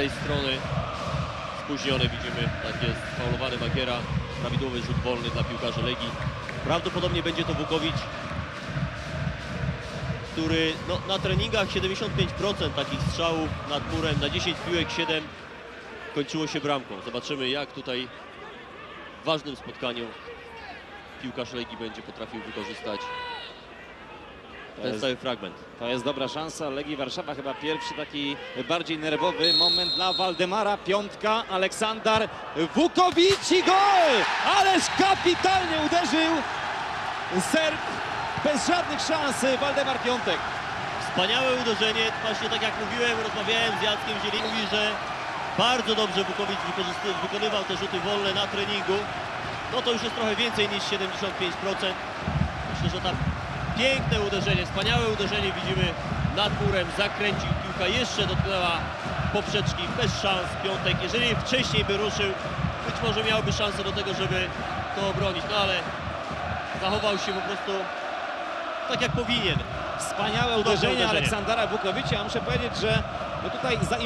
tej strony spóźniony widzimy, tak jest, faulowany Magiera, prawidłowy rzut wolny dla piłkarzy Legii. Prawdopodobnie będzie to Wukowicz, który no, na treningach 75% takich strzałów nad murem, na 10 piłek 7 kończyło się bramką. Zobaczymy jak tutaj w ważnym spotkaniu piłkarz Legii będzie potrafił wykorzystać To ten jest, cały fragment. to jest dobra szansa. Legii Warszawa chyba pierwszy taki bardziej nerwowy moment dla Waldemara. Piątka, Aleksander Wukowicz i gol! Ależ kapitalnie uderzył Serb bez żadnych szans Waldemar Piątek. Wspaniałe uderzenie, właśnie tak jak mówiłem, rozmawiałem z Jackiem Zielin, mówi, że bardzo dobrze Bukowicz wykonywał te rzuty wolne na treningu. No to już jest trochę więcej niż 75%. Myślę, że tam piękne uderzenie, wspaniałe uderzenie widzimy nad murem, zakręcił piłka, jeszcze dotknęła poprzeczki, bez szans piątek. Jeżeli wcześniej by ruszył, być może miałby szansę do tego, żeby to obronić, no ale zachował się po prostu tak jak powinien. Wspaniałe uderzenie uderzenie. Aleksandra Wukowicza. Ja muszę powiedzieć, że no tutaj za